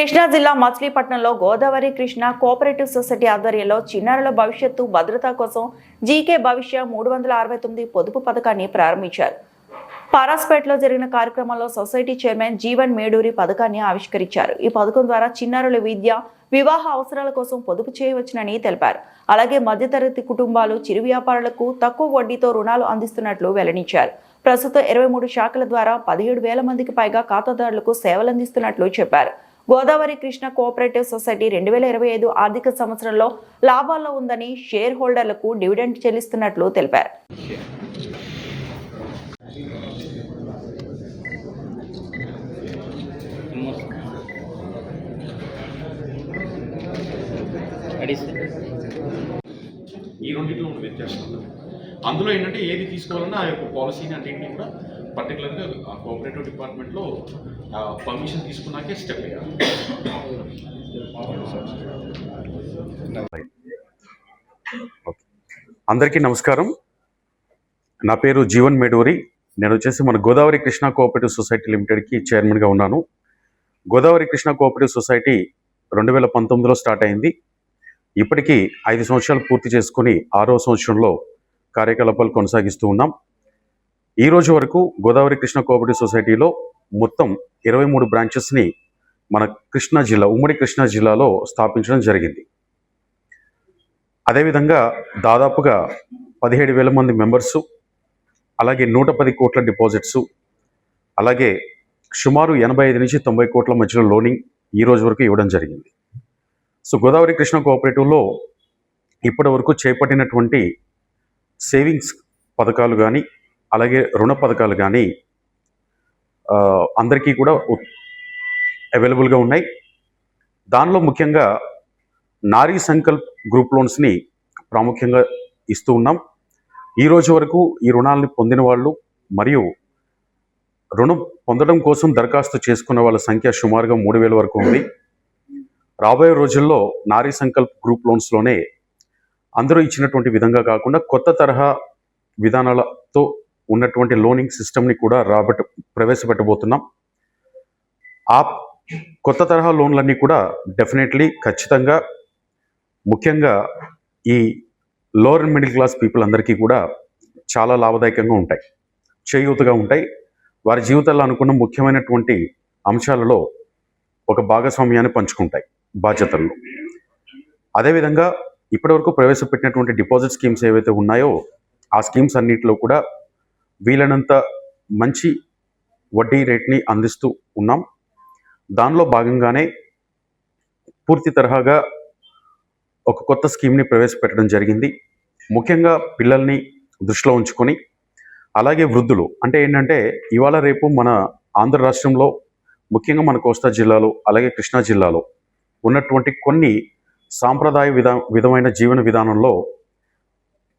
కృష్ణా జిల్లా మచిలీపట్నంలో Godavari Krishna cooperative society ఆధ్వర్యంలో చిన్నారుల భవిష్యత్తు భద్రత కోసం జీకే భవిష్య మూడు వందల అరవై తొమ్మిది పొదుపు పథకాన్ని ప్రారంభించారు. పారాస్పేట్లో జరిగిన కార్యక్రమంలో సొసైటీ చైర్మన్ జీవన్ మేడూరి పథకాన్ని ఆవిష్కరించారు. ఈ పథకం ద్వారా చిన్నారుల విద్య వివాహ అవసరాల కోసం పొదుపు చేయవచ్చునని తెలిపారు. అలాగే మధ్యతరగతి కుటుంబాలు చిరు వ్యాపారులకు తక్కువ వడ్డీతో రుణాలు అందిస్తున్నట్లు వెల్లడించారు. ప్రస్తుతం ఇరవై మూడు శాఖల ద్వారా పదిహేడు వేల మందికి పైగా ఖాతాదారులకు సేవలు అందిస్తున్నట్లు చెప్పారు. గోదావరి కృష్ణ కోఆపరేటివ్ సొసైటీ రెండు వేల ఇరవై ఐదు ఆర్థిక సంవత్సరంలో లాభాల్లో ఉందని షేర్ హోల్డర్లకు డివిడెండ్ చెల్లిస్తున్నట్లు తెలిపారు. ఈ రెండింటిలో ఉన్న వ్యత్యాసం అందులో ఏంటంటే ఏది తీసుకోవాలన్నా ఆ యొక్క పాలసీని అన్నింటినీ కూడా పర్టికులర్గా ఆ కోఆపరేటివ్ డిపార్ట్మెంట్లో పర్మిషన్ తీసుకున్నాకే స్టెప్ అయ్యాలి అందరికీ నమస్కారం. నా పేరు జీవన్ మేడూరి. నేను వచ్చేసి మన గోదావరి కృష్ణ కోఆపరేటివ్ సొసైటీ లిమిటెడ్కి చైర్మన్గా ఉన్నాను. గోదావరి కృష్ణ కోఆపరేటివ్ సొసైటీ రెండు వేల పంతొమ్మిదిలో స్టార్ట్ అయింది. ఇప్పటికీ ఐదు సంవత్సరాలు పూర్తి చేసుకుని ఆరో సంవత్సరంలో కార్యకలాపాలు కొనసాగిస్తూ ఉన్నాం. ఈ రోజు వరకు గోదావరి కృష్ణ కోఆపరేటివ్ సొసైటీలో మొత్తం ఇరవై మూడు బ్రాంచెస్ని మన కృష్ణా జిల్లా ఉమ్మడి కృష్ణా జిల్లాలో స్థాపించడం జరిగింది. అదేవిధంగా దాదాపుగా పదిహేడు వేల మంది మెంబర్సు అలాగే నూట పది కోట్ల డిపాజిట్స్ అలాగే సుమారు ఎనభై ఐదు నుంచి తొంభై కోట్ల మధ్యలో లోనింగ్ ఈ రోజు వరకు ఇవ్వడం జరిగింది. సో గోదావరి కృష్ణ కోఆపరేటివ్లో ఇప్పటి వరకు చేపట్టినటువంటి సేవింగ్స్ పథకాలు కానీ అలాగే రుణ పథకాలు కానీ అందరికీ కూడా అవైలబుల్గా ఉన్నాయి. దానిలో ముఖ్యంగా నారీ సంకల్ప్ గ్రూప్ లోన్స్ని ప్రాముఖ్యంగా ఇస్తూ ఉన్నాం. ఈ రోజు వరకు ఈ రుణాలని పొందిన వాళ్ళు మరియు రుణం పొందడం కోసం దరఖాస్తు చేసుకున్న వాళ్ళ సంఖ్య సుమారుగా మూడు వేల వరకు ఉంది. రాబోయే రోజుల్లో నారీ సంకల్ప్ గ్రూప్ లోన్స్లోనే అందరూ ఇచ్చినటువంటి విధంగా కాకుండా కొత్త తరహా విధానాలతో ఉన్నటువంటి లోనింగ్ సిస్టమ్ని కూడా రాబట్ట ప్రవేశపెట్టబోతున్నాం. ఆ కొత్త తరహా లోన్లన్నీ కూడా డెఫినెట్లీ ఖచ్చితంగా ముఖ్యంగా ఈ లోవర్ మిడిల్ క్లాస్ పీపుల్ అందరికీ కూడా చాలా లాభదాయకంగా ఉంటాయి. చేయూతగా ఉంటాయి. వారి జీవితాల్లో అనుకున్న ముఖ్యమైనటువంటి అంశాలలో ఒక భాగస్వామ్యాన్ని పంచుకుంటాయి బాధ్యతల్లో. అదేవిధంగా ఇప్పటివరకు ప్రవేశపెట్టినటువంటి డిపాజిట్ స్కీమ్స్ ఏవైతే ఉన్నాయో ఆ స్కీమ్స్ అన్నిటిలో కూడా వీలైనంత మంచి వడ్డీ రేట్ని అందిస్తూ ఉన్నాం. దానిలో భాగంగానే పూర్తి తరహాగా ఒక కొత్త స్కీమ్ని ప్రవేశపెట్టడం జరిగింది. ముఖ్యంగా పిల్లల్ని దృష్టిలో ఉంచుకొని అలాగే వృద్ధులు. అంటే ఏంటంటే ఇవాళ రేపు మన ఆంధ్ర రాష్ట్రంలో ముఖ్యంగా మన కోస్తా జిల్లాలో అలాగే కృష్ణా జిల్లాలో ఉన్నటువంటి కొన్ని సాంప్రదాయ విధా విధమైన జీవన విధానంలో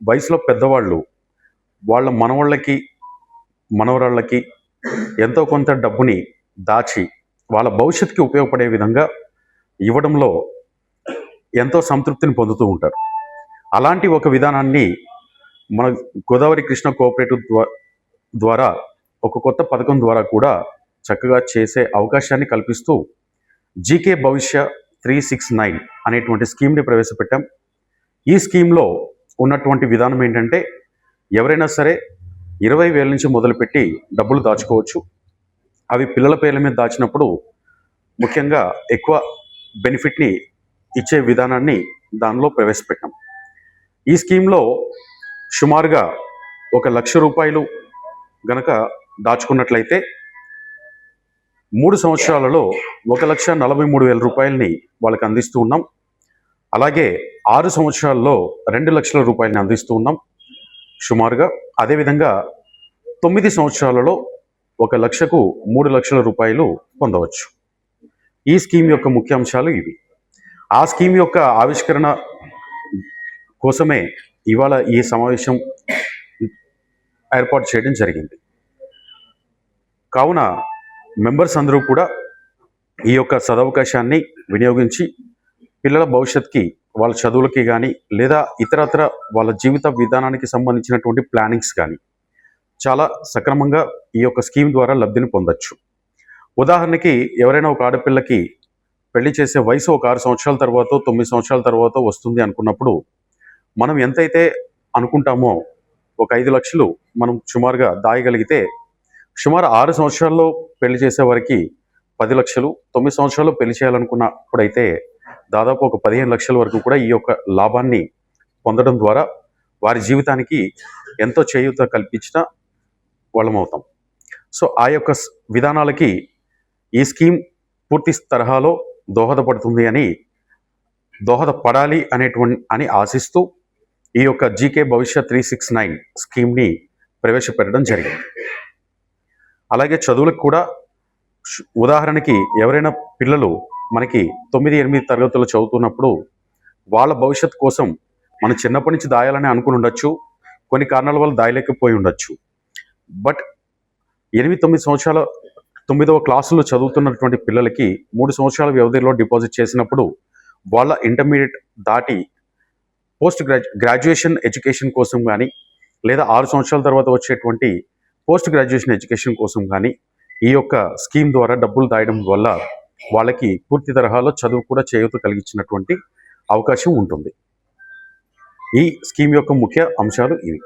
వయసులో పెద్దవాళ్ళు వాళ్ళ మనవాళ్ళకి మనవరాళ్ళకి ఎంతో కొంత డబ్బుని దాచి వాళ్ళ భవిష్యత్తుకి ఉపయోగపడే విధంగా ఇవ్వడంలో ఎంతో సంతృప్తిని పొందుతూ ఉంటారు. అలాంటి ఒక విధానాన్ని మన గోదావరి కృష్ణ కోఆపరేటివ్ ద్వారా ఒక కొత్త పథకం ద్వారా కూడా చక్కగా చేసే అవకాశాన్ని కల్పిస్తూ GK Bhavishya three six nine అనేటువంటి స్కీమ్ని ప్రవేశపెట్టాం. ఈ స్కీమ్లో ఉన్నటువంటి విధానం ఏంటంటే ఎవరైనా సరే ఇరవై వేల నుంచి మొదలుపెట్టి డబ్బులు దాచుకోవచ్చు. అవి పిల్లల పేర్ల మీద దాచినప్పుడు ముఖ్యంగా ఎక్కువ బెనిఫిట్ని ఇచ్చే విధానాన్ని దానిలో ప్రవేశపెట్టాం. ఈ స్కీమ్లో సుమారుగా ఒక లక్ష రూపాయలు గనక దాచుకున్నట్లయితే మూడు సంవత్సరాలలో ఒక లక్ష నలభై మూడు వేల రూపాయలని వాళ్ళకి అందిస్తూ ఉన్నాం. అలాగే ఆరు సంవత్సరాల్లో రెండు లక్షల రూపాయలని అందిస్తూ ఉన్నాం. సుమారుగా అదేవిధంగా తొమ్మిది సంవత్సరాలలో ఒక లక్షకు మూడు లక్షల రూపాయలు పొందవచ్చు. ఈ స్కీమ్ యొక్క ముఖ్యాంశాలు ఇవి. ఆ స్కీమ్ యొక్క ఆవిష్కరణ కోసమే ఇవాళ ఈ సమావేశం ఏర్పాటు చేయడం జరిగింది. కావున మెంబర్స్ అందరూ కూడా ఈ యొక్క సదవకాశాన్ని వినియోగించి పిల్లల భవిష్యత్తుకి వాళ్ళ చదువులకి కానీ లేదా ఇతరత్ర వాళ్ళ జీవిత విధానానికి సంబంధించినటువంటి ప్లానింగ్స్ కానీ చాలా సక్రమంగా ఈ యొక్క స్కీమ్ ద్వారా లబ్ధిని పొందొచ్చు. ఉదాహరణకి ఎవరైనా ఒక ఆడపిల్లకి పెళ్ళి చేసే వయసు ఒక ఆరు సంవత్సరాల తర్వాత తొమ్మిది సంవత్సరాల తర్వాత వస్తుంది అనుకున్నప్పుడు మనం ఎంతైతే అనుకుంటామో ఒక ఐదు లక్షలు మనం సుమారుగా దాయగలిగితే సుమారు ఆరు సంవత్సరాల్లో పెళ్ళి చేసే వారికి పది లక్షలు తొమ్మిది సంవత్సరాల్లో పెళ్ళి చేయాలనుకున్నప్పుడైతే దాదాపు ఒక పదిహేను లక్షల వరకు కూడా ఈ యొక్క లాభాన్ని పొందడం ద్వారా వారి జీవితానికి ఎంతో చేయూత కల్పించిన వాళ్ళమవుతాం. సో ఆ యొక్క విధానాలకి ఈ స్కీమ్ పూర్తి తరహాలో దోహదపడుతుంది అని దోహదపడాలి అనేటువంటి అని ఆశిస్తూ ఈ యొక్క జీకే భవిష్యత్ త్రీ సిక్స్ నైన్ స్కీమ్ని ప్రవేశపెట్టడం జరిగింది. అలాగే చదువులకు కూడా ఉదాహరణకి ఎవరైనా పిల్లలు మనకి తొమ్మిది ఎనిమిది తరగతులు చదువుతున్నప్పుడు వాళ్ళ భవిష్యత్ కోసం మనం చిన్నప్పటి నుంచి దాయాలని అనుకుని ఉండొచ్చు. కొన్ని కారణాల వల్ల దాయలేకపోయి ఉండొచ్చు. బట్ ఎనిమిది తొమ్మిది సంవత్సరాల తొమ్మిదవ క్లాసులో చదువుతున్నటువంటి పిల్లలకి మూడు సంవత్సరాల వ్యవధిలో డిపాజిట్ చేసినప్పుడు వాళ్ళ ఇంటర్మీడియట్ దాటి పోస్ట్ గ్రాడ్యు గ్రాడ్యుయేషన్ ఎడ్యుకేషన్ కోసం కానీ లేదా ఆరు సంవత్సరాల తర్వాత వచ్చేటువంటి పోస్ట్ గ్రాడ్యుయేషన్ ఎడ్యుకేషన్ కోసం కానీ ఈ యొక్క స్కీమ్ ద్వారా డబ్బులు దాయడం వల్ల వాళ్ళకి పూర్తి తరహాలో చదువు కూడా చేయూత కలిగించినటువంటి అవకాశం ఉంటుంది. ఈ స్కీమ్ యొక్క ముఖ్య అంశాలు ఇవి.